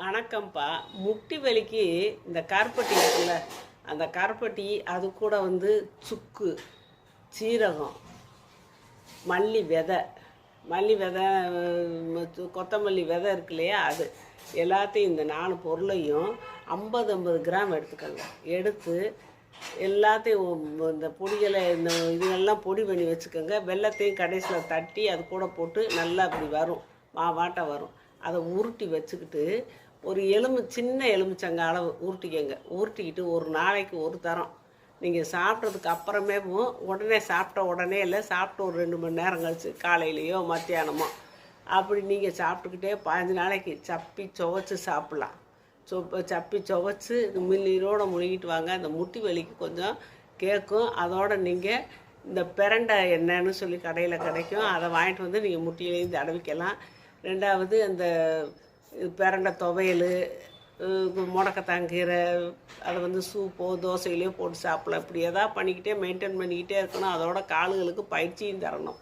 வணக்கம்ப்பா. முட்டி வலிக்கு இந்த கருப்பட்டி இருக்குல்ல அந்த கருப்பட்டி அது கூட வந்து சுக்கு சீரகம் மல்லி விதை மல்லி விதை கொத்தமல்லி விதை இருக்கு இல்லையா அது எல்லாத்தையும் இந்த நாலு பொருளையும் ஐம்பது ஐம்பது கிராம் எடுத்துக்கோங்க. எடுத்து எல்லாத்தையும் இந்த பொடிகளை இந்த இதுகள்லாம் பொடி பண்ணி வச்சுக்கோங்க. வெள்ளத்தையும் கடைசியில் தட்டி அது கூட போட்டு நல்லா அப்படி வரும். மாவாட்டை வரும். அதை உருட்டி வச்சுக்கிட்டு ஒரு எலும்பு சின்ன எலுமிச்சங்க அளவு உருட்டிக்கங்க உருட்டிக்கிட்டு ஒரு நாளைக்கு ஒரு தரம். நீங்கள் சாப்பிட்றதுக்கு அப்புறமே உடனே சாப்பிட்ட உடனே இல்லை சாப்பிட்டு ஒரு ரெண்டு மணி நேரம் கழிச்சு காலையிலையோ மத்தியானமோ அப்படி நீங்கள் சாப்பிட்டுக்கிட்டே பதினஞ்சு நாளைக்கு சப்பி துவைச்சி சாப்பிட்லாம். சொப்ப சப்பி துவைச்சி மில்லீரோடு முழுகிட்டு வாங்க. அந்த முட்டி வலிக்கு கொஞ்சம் கேட்கும். அதோடு நீங்கள் இந்த பிரண்டை என்னன்னு சொல்லி கடையில் கிடைக்கும். அதை வாங்கிட்டு வந்து நீங்கள் முட்டியிலையும் தடவிக்கலாம். ரெண்டாவது அந்த பிரண்டை துவையல் முடக்கத்தாங்கீரை அதை வந்து சூப்போ தோசையிலையோ போட்டு சாப்பிடலாம். இப்படி எதாவது பண்ணிக்கிட்டே மெயின்டைன் பண்ணிக்கிட்டே இருக்கணும். அதோட காலுகளுக்கு பயிற்சியும் தரணும்.